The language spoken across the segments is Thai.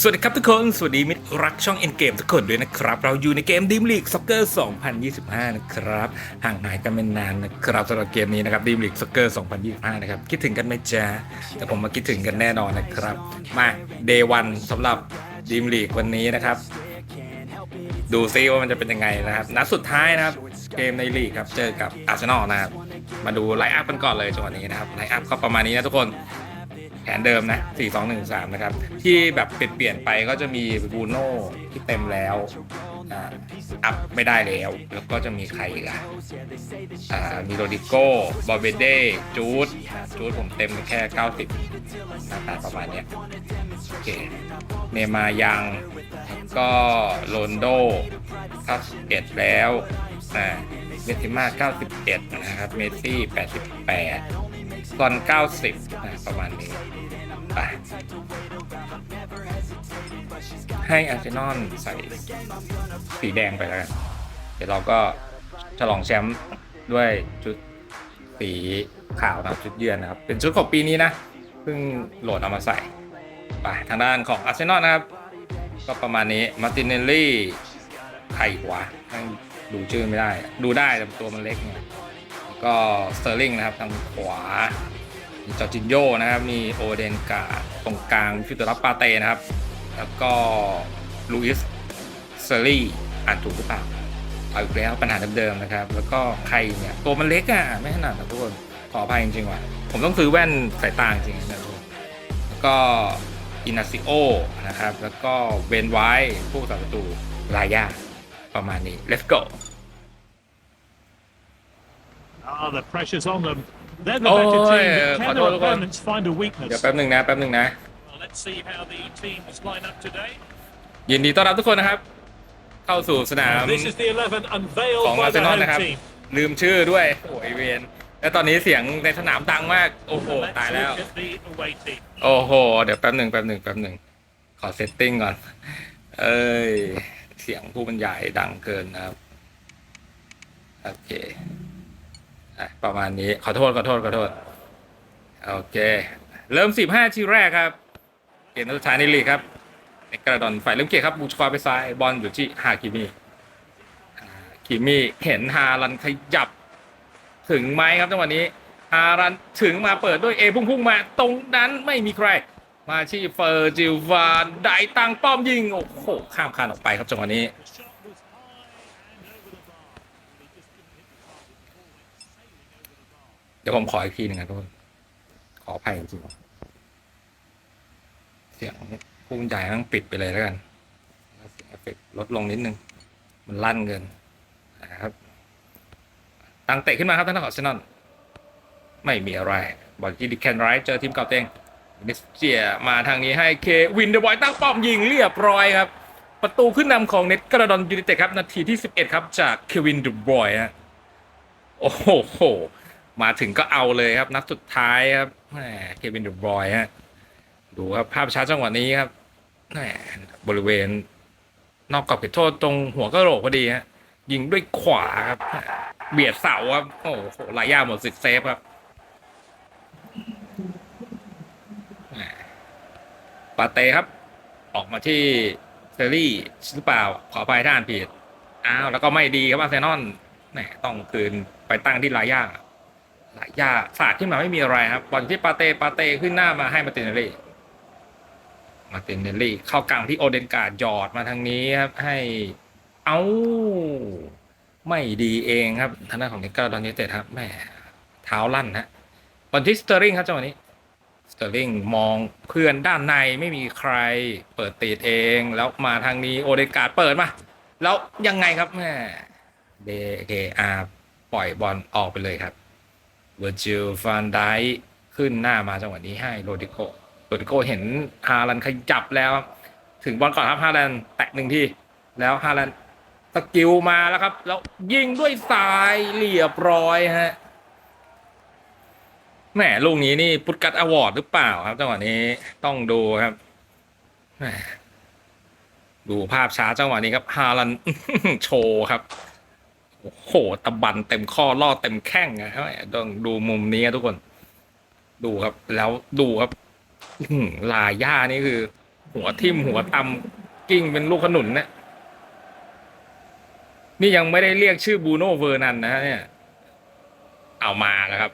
สวัสดีครับทุกคน สวัสดีมิตรรักช่องเอ็นเกมทุกคนด้วยนะครับ เราอยู่ในเกมดิมลีกซ็อกเกอร์2025 นะครับ ห่างหายกันไม่นานนะครับสำหรับเกมนี้นะครับดิมลีกซ็อกเกอร์2025 นะครับ คิดถึงกันไหมจ๊ะแต่ผมมาคิดถึงกันแน่นอนนะครับ มาเดย์วันสำหรับดิมลีกวันนี้นะครับ ดูซิว่ามันจะเป็นยังไงนะครับ นัดสุดท้ายนะครับ เกมในลีกครับ เจอกับอาร์เซนอลนะครับ มาดูไลน์อัพกันก่อนเลยจังหวะนี้นะครับ ไลน์อัพก็ประมาณนี้นะทุกคน แผนเดิมนะ 4 2 1 3 นะครับ ที่แบบเปลี่ยนไปก็จะมีบูโน่ที่เต็มแล้วอ่าอัพไม่ได้แล้ว แล้วก็จะมีใครอีกอะมีโรดิโก้ บอเบเด้จูดจูดผมเต็มแค่ 90หน้าตาประมาณเนี้ยโอเค เนมายังก็โรนโด91 แล้วอ่าเมสซิม่า91 นะครับ เมสซี่ 88 ตอน 90นะประมาณนี้ไปให้อาร์เซนอลใส่สีแดงไปแล้วกัน เดี๋ยวเราก็ฉลองแชมป์ด้วยชุดสีขาวนะชุดเยือนนะครับ เป็นชุดของปีนี้นะ เพิ่งโหลดเอามาใส่ไปทางด้านของอาร์เซนอลนะครับ ก็ประมาณนี้มาตินเนลลี่ใครวะนั่งดูชื่อไม่ได้ ดูได้แต่ตัวมันเล็กไงก็สเตอร์ลิงนะครับ ทางขวา มีจอร์จินโยนะครับ มีโอเดนกาตรงกลางฟิวเตอร์รับปาเต้นะครับ แล้วก็ลูอิสเซอรี่อ่านถูกหรือเปล่าเอาอีกแล้วปัญหาเดิมๆนะครับ แล้วก็ใครเนี่ยตัวมันเล็กอะไม่ขนาดนะทุกคนขออภัยจริงๆว่ะผมต้องซื้อแว่นสายตาจริงๆนะทุกคนแล้วก็อินาซิโอนะครับ แล้วก็เวนไวท์ผู้สาประตูลายาประมาณนี้ let's go Ah, the pressure's on them. They're the Oh, better team. yeah, but I Can know their the one. opponents find a เดี๋ยว weakness? แป๊บหนึ่งนะแป๊บหนึ่งนะ Well, let's see how the teams line up today. ยินดีต้อนรับทุกคนนะครับ เข้าสู่สนาม This is the 11 unveiled ของ by อาร์เซ the นอล home นะครับ team. ลืมชื่อด้วยโอ้ยเวนแล้วตอนนี้เสียงในสนามดังมาก โอ้โห Let's ตายแล้ว look at the away team. โอ้โห เดี๋ยวแป๊บหนึ่งแป๊บหนึ่งแป๊บหนึ่งขอเซตติ้งก่อน เอ้ย เสียงผู้บรรยายดังเกินนะครับ โอเคอะ ประมาณนี้ขอโทษขอโทษขอโทษโอเค เริ่ม15ทีแรกครับ เกมนัดสุดท้ายในลีกครับในกระดอนฝ่ายเริ่มเกมครับบูชควาไปซ้ายบอลอยู่ที่ฮาคิมิคิมิเห็นฮารันขยับ ถึงไหมครับจังหวะนี้ฮารันถึงมาเปิดด้วยเอพุ่งๆมา ตรงนั้นไม่มีใคร มาที่เฟอร์จิวานได้ตังป้อมยิงโอ้โหข้ามคานออกไปครับจังหวะนี้ เดี๋ยวผมขออีกทีหนึ่งนะทุกคนขออภัยจริงเสียงพุ่งใหญ่ต้องปิดไปเลยแล้วกันเสียงเอฟเฟกลดลงนิดนึง มันลั่นเกินนะครับตั้งเตะขึ้นมาครับท่านนักขอเซนอน ไม่มีอะไร บอลที่ดิแคนไรท์เจอทีมเก่าเต็งเนสเจียมาทางนี้ให้เควินเดอะบอยตั้งป้อมยิงเรียบร้อยครับ ประตูขึ้นนำของเน็ตกระดอนยูไนเต็ดครับ นาทีที่ 11 ครับ จากเควินเดอะบอยฮะโอ้โห มาถึงก็เอาเลยครับ นัดสุดท้ายครับแหมเควินเดอะบอยฮะดูครับภาพช้าจังหวะนี้ครับแหมบริเวณ นอกกรอบเขตโทษตรงหัวกระโหลกพอดีฮะยิงด้วยขวาครับ เบียดเสาครับโอ้โหลายยาหมดสิทธิ์เซฟครับปาเต้ครับ ออกมาที่เซรี่หรือเปล่า ขออภัยท่านผิดอ้าวแล้วก็ไม่ดีครับอาร์เซนอลแหมต้องคืนไปตั้งที่ลายยา ลายาสาดขึ้นมาไม่มีอะไรครับบอลที่ปาเต้ปาเต้ขึ้นหน้ามาให้มาตินเนลลี่มาตินเนลลี่ เข้ากลางที่โอเดนการ์ดหยอดมาทางนี้ครับ ให้เอาไม่ดีเองครับทางด้านของนิกเกอร์ดอนเนเต็ดครับแหมเท้าลั่นฮะบอลที่สเตอริงครับจังหวะนี้สเตอร์ลิงมองเพื่อนด้านในไม่มีใครเปิดตีดเองแล้วมาทางนี้โอเดนการ์ดเปิดมาแล้วยังไงครับแม่เดเคอาปล่อยบอลออกไปเลยครับ เวอร์จิลฟานไดขึ้นหน้ามาจังหวะนี้ให้โรดิโกโรดิโกเห็นฮาลันขยับแล้ว ถึงบอลก่อนครับฮาลันแตะหนึ่งทีแล้วฮาลันสกิลมาแล้วครับ แล้วยิงด้วยซ้ายเรียบร้อยฮะแหมลูกนี้นี่พุทกัตอวอร์ดหรือเปล่าครับจังหวะนี้ต้องดูครับดูภาพช้าจังหวะนี้ครับฮาลันโชว์ครับ โอ้โหตะบันเต็มข้อล่อเต็มแข้งนะครับต้องดูมุมนี้ทุกคน ดูครับ แล้วดูครับลาย่านี่คือ หัวทิ่มหัวตำกิ้งเป็นลูกขนุนนะนี่ยังไม่ได้เรียกชื่อบูโน่เวอร์นันนะฮะเนี่ย เอามาแล้วครับ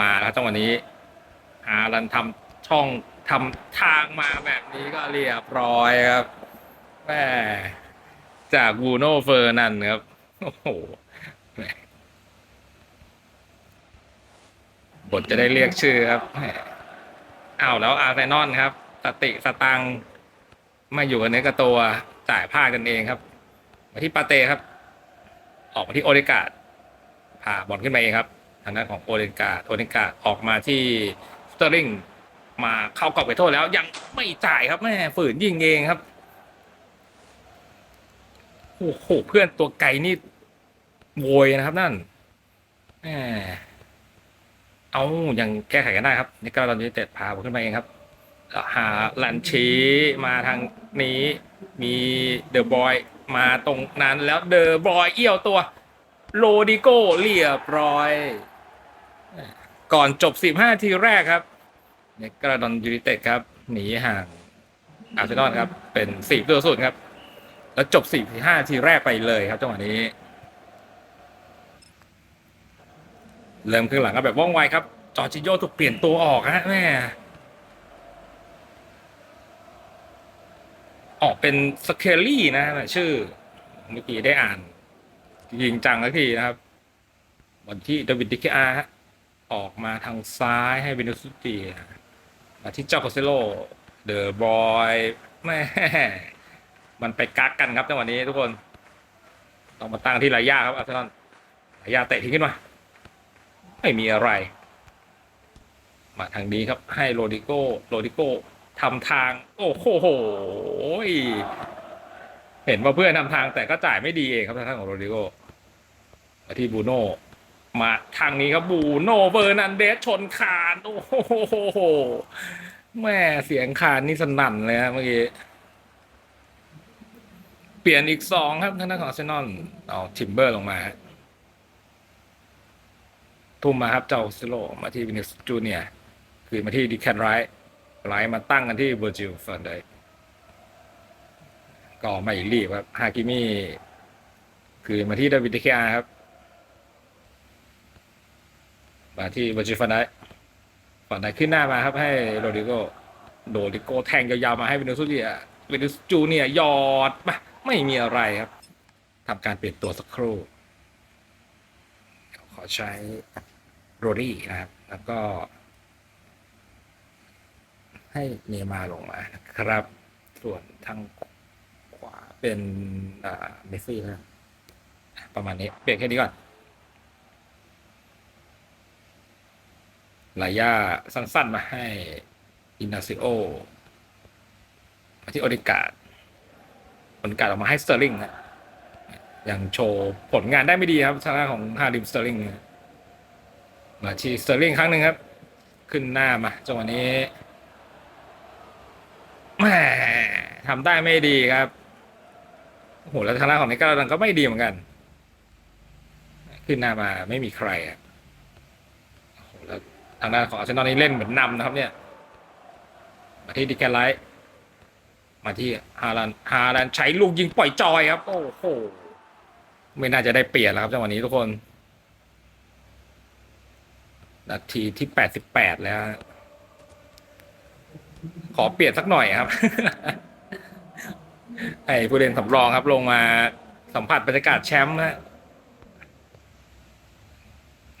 มาแล้วจังหวะนี้ฮาลันทำช่องทำทางมาแบบนี้ก็เรียบร้อยครับแม่จากบูโน่เฟอร์นันครับ โอ้โหบทจะได้เรียกชื่อครับอ้าวแล้วอาร์เซนอลครับ สติสตังไม่อยู่กับเนื้อกับตัวจ่ายผ้ากันเองครับ มาที่ปาเต้ครับ ออกมาที่โอเดกาดพาบอลขึ้นมาเองครับทางด้านของโอเดกาดโอเดกาดออกมาที่สเตอร์ลิงมาเข้ากรอบไปโทษแล้ว ยังไม่จ่ายครับแม่ฝืนยิงเองครับโอ้โหเพื่อนตัวไกลนี่ โวยนะครับนั่นเอาอยังแก้ไขกันได้ครับนี่ก็ตอนนี้เตะพาผมขึ้นมาเองครับแล้วหลันชีมาทางนี้มีเดอะบอยมาตรงนั้นแล้วเดอะบอยเอี้ยวตัวโรดิโกเรียบร้อย ก่อนจบ 15 ทีแรกครับเนกราดอนยูไนเต็ดครับ หนีห่างอาร์เซนอลครับ เป็น4ตัวสุดครับ แล้วจบ4 5ทีแรกไปเลยครับจังหวะนี้ เริ่มครึ่งหลังก็แบบว่องไวครับ จอร์จิโยถูกเปลี่ยนตัวออกฮะแม่ออกเป็นสเคลลี่นะชื่อเมื่อกี้ได้อ่าน ยิงจังแล้วทีนะครับบอลที่ดวิดดิกอาฮะออกมาทางซ้ายให้เบนสุตีมาที่เจ้าโคเซโลเดอะบอยแม่มันไปกักกันครับจังหวะนี้ทุกคน ต้องมาตั้งที่ลายาครับอาร์เซนอลลายาเตะทิ้งขึ้นมา ไม่มีอะไร มาทางนี้ครับ ให้โรดิโก้โรดิโก้ทำทาง โอ้โหเห็นว่าเพื่อนทำทางแต่ก็จ่ายไม่ดีเองครับทางด้านของโรดิโก้มาที่บูโน่มาทางนี้ครับบูโน่เบอร์นันเดสชนคานโอ้โหแม่เสียงคานนี่สนั่นเลยฮะเมื่อกี้เปลี่ยนอีกสองครับทางด้านของเซนอลเอาทิมเบอร์ลงมาฮะ ทุ่มมาครับเจ้าซิโลมาที่วินิสจูเนียคืนมาที่ดิแคนไรท์ไรท์มาตั้งกันที่เบอร์จิลฟันไดก็ไม่รีบครับฮากิมี่คืนมาที่ดาวิดดิเคอาครับ มาที่เบอร์จิลฟันไดฟันไดขึ้นหน้ามาครับให้โรดิโกโรดิโกแทงยาวๆมาให้วินิสจูเนียวินิสจูเนียยอดมาไม่มีอะไรครับทำการเปลี่ยนตัวสักครู่ขอใช้ โรดี้นะครับ แล้วก็ ให้เนยมาลงมานะครับ ส่วนทางขวาเป็นเมสซี่นะประมาณนี้เปลี่ยนแค่นี้ก่อนลายาสั้น ๆ มาให้ อินาซิโอมาที่โอดิกาดโอดิกาดออกมาให้สเตอร์ลิงนะยังโชว์ผลงานได้ไม่ดีครับทางด้านของฮาริมสเตอร์ลิง มาที่สเตอร์ลิงครั้งหนึ่งครับ ขึ้นหน้ามาจังหวะนี้แหมทำได้ไม่ดีครับโอ้โหแล้วทางด้านของนิกาลันก็ไม่ดีเหมือนกัน ขึ้นหน้ามาไม่มีใครอะโอ้โหแล้วทางด้านของอาร์เซนอลนี่เล่นเหมือนนำนะครับ เนี่ย มาที่ดิแกไลท์มาที่ฮาลันฮาลันใช้ลูกยิงปล่อยจอยครับ โอ้โหไม่น่าจะได้เปลี่ยนแล้วครับจังหวะนี้ทุกคน นาทีที่แปดสิบแปดแล้ว ขอเปลี่ยนสักหน่อยครับให้ผู้เล่นสำรองครับ ลงมาสัมผัสบรรยากาศแชมป์ฮะ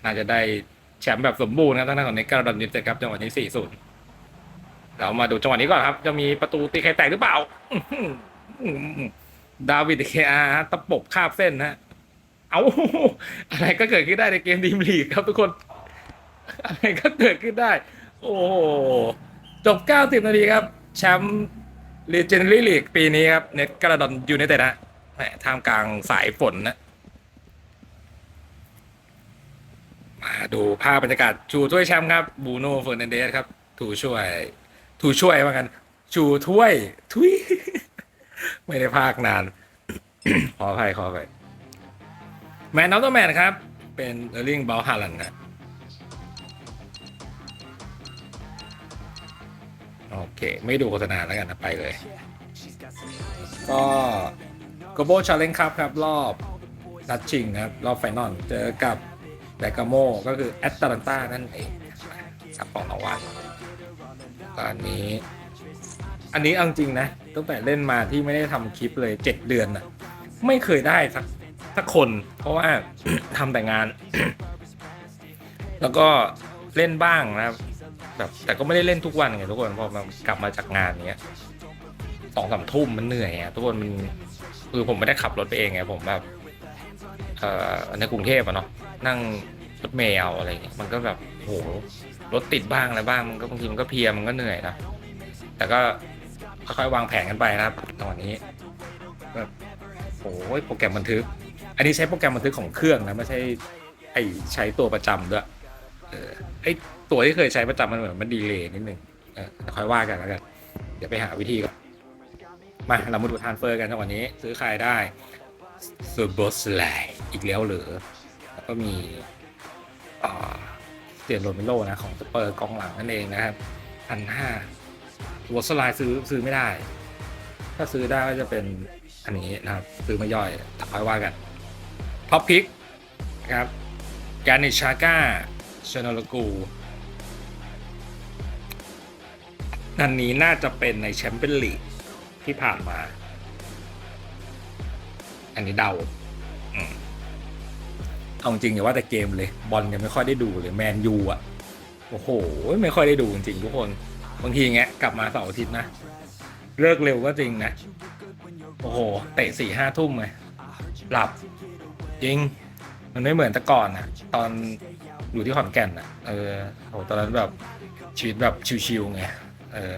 น่าจะได้แชมป์แบบสมบูรณ์ครับทั้งนั้นของเนกาดอนนเต็ดครับจังหวะนี้สี่ศูนย์เรามาดูจังหวะนี้ก่อนครับ จะมีประตูตีใครแตกหรือเปล่าดาวิดเคอาร์ตะปบคาบเส้นฮะ เอาอะไรก็เกิดขึ้นได้ในเกมดีมลีกครับทุกคน อะไรก็เกิดขึ้นได้ โอ้โหจบ 90 นาทีครับ แชมป์ลีเจนลี่ลีกปีนี้ครับเน็ตกระดอนยูไนเต็ดนะแหมท่ามกลางสายฝนนะ มาดูภาพบรรยากาศชูถ้วยแชมป์ครับบูโน่เฟอร์นันเดสครับ ถูช่วย ถูช่วยว่ากัน ชูถ้วยทุยไม่ได้ภาคนาน ขออภัยขออภัยแมนนอตแมนครับ เป็นเออร์ลิงบอลฮาลันนะ โอเค ไม่ดูโฆษณาแล้วกันนะไปเลย ก็โกโบชาเลนครับครับ รอบนัดชิงครับ รอบไฟนอลเจอกับแบกาโมก็คือแอตแลนตานั่นเองสับของรางวัลตอนนี้ อันนี้เอาจริงนะตั้งแต่เล่นมาที่ไม่ได้ทำคลิปเลยเจ็ดเดือนนะไม่เคยได้สักสักคน เพราะว่าทำแต่งาน แล้วก็เล่นบ้างนะครับ แบบแต่ก็ไม่ได้เล่นทุกวันไงทุกคนพอมันกลับมาจากงานเนี้ยสองสามทุ่มมันเหนื่อยอะทุกคนมันคือผมไม่ได้ขับรถไปเองไงผมแบบเอ่อในกรุงเทพอะเนาะนั่งรถเมล์เอาอะไรเงี้ยมันก็แบบโหรถติดบ้างอะไรบ้างมันก็บางทีมันก็เพลียมันก็เหนื่อยนะแต่ก็ค่อยๆวางแผนกันไปนะครับตอนนี้แบบโอ้ยโปรแกรมบันทึก อันนี้ใช้โปรแกรมบันทึกของเครื่องนะไม่ใช่ไอใช้ตัวประจำด้วยเออไอ ตัวที่เคยใช้ประจำมันเหมือนมันดีเลย์นิดนึงเออแต่ค่อยว่ากันแล้วกันเดี๋ยวไปหาวิธีก่อนมาเรามาดูทานเฟอร์กันจังวันนี้ ซื้อขายได้เซอร์บอสไลอีกแล้วเหรือแล้วก็มีเตียนโรเมโลนะของสเปอร์กองหลังนั่นเองนะครับพันห้าตัวสไลด์ซื้อซื้อไม่ได้ ถ้าซื้อได้ก็จะเป็นอันนี้นะครับ ซื้อไม่ย่อยแต่ค่อยว่ากันท็อปพิกนะครับการนิชาก้าชนลกู อันนี้น่าจะเป็นในแชมเปี้ยนลีกที่ผ่านมา อันนี้เดาอเอาจริงอย่าว่าแต่เกมเลย บอลยังไม่ค่อยได้ดูเลยแมนยูอะ โอ้โห ไม่ค่อยได้ดูจริงๆทุกคน บางทีเงี้ยกลับมาเสาร์อาทิตย์นะ เลิกเร็วก็จริงนะ โอ้โห เตะสี่ห้าทุ่มเลยหลับจริง มันไม่เหมือนแต่ก่อนนะตอนอยู่ที่ขอนแก่นอะ เออโหตอนนั้นแบบชีวิตแบบชิวๆไง เออ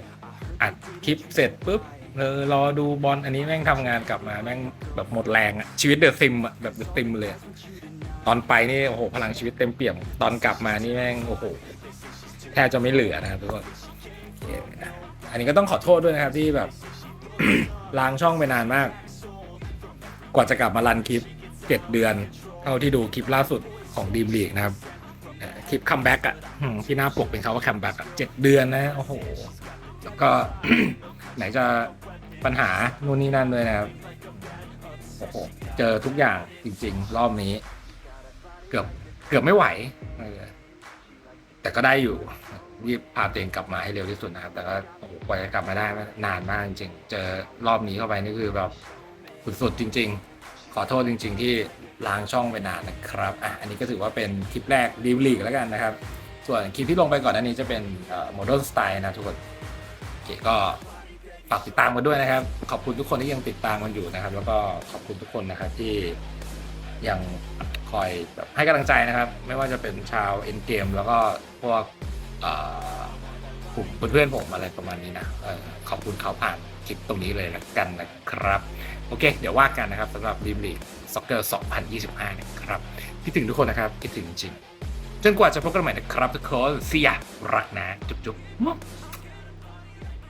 อัดคลิปเสร็จปุ๊บเออรอดูบอลอันนี้แม่งทำงานกลับมาแม่งแบบหมดแรงอะชีวิตเดอะซิมอะแบบเดอะซิมเลยอะตอนไปนี่โอ้โหพลังชีวิตเต็มเปี่ยม ตอนกลับมานี่แม่งโอ้โหแทบจะไม่เหลือนะครับทุกคนโอเคนะอันนี้ก็ต้องขอโทษด้วยนะครับที่แบบ ล้างช่องไปนานมาก กว่าจะกลับมารันคลิปเจ็ดเดือนเท่าที่ดูคลิปล่าสุดของดีมลีกนะครับคลิปคัมแบ็กอะที่หน้าปกเป็นเขาว่าคัมแบ็กอะเจ็ดเดือนนะโอ้โห ก็ ไหนจะปัญหานู่นนี่นั่นด้วยนะครับโอ้โหเจอทุกอย่างจริง ๆ รอบนี้ เกือบเกือบไม่ไหวแต่ก็ได้อยู่รีบพาตัวเองกลับมาให้เร็วที่สุดนะครับ แต่ก็โอ้โหกว่าจะกลับมาได้นานมากจริงๆ เจอรอบนี้เข้าไปนี่คือแบบสุดๆจริง ๆ ขอโทษจริง ๆ ที่ล้างช่องไปนานนะครับอะอันนี้ก็ถือว่าเป็นคลิปแรกดีลีกแล้วกันนะครับ ส่วนคลิปที่ลงไปก่อนอันนี้จะเป็นโมเดิร์นสไตล์นะทุกคน ก็ฝากติดตามกันด้วยนะครับ ขอบคุณทุกคนที่ยังติดตามกันอยู่นะครับ แล้วก็ขอบคุณทุกคนนะครับที่ยังคอยแบบให้กำลังใจนะครับ ไม่ว่าจะเป็นชาวเอ็นเกมแล้วก็พวกกลุ่มเพื่อนๆผมอะไรประมาณนี้นะออขอบคุณเขาผ่านคลิปตรงนี้เลยละกันนะครับ โอเค เดี๋ยวว่ากันนะครับสำหรับดีมลีกซ็อกเกอร์ 2025 นะครับคิดถึงทุกคนนะครับคิดถึงจริงจนกว่าจะพบกันใหม่นะครับทุกคนเสียรักนะ จุ๊บๆ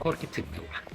โคตรคิดถึงเลยว่ะ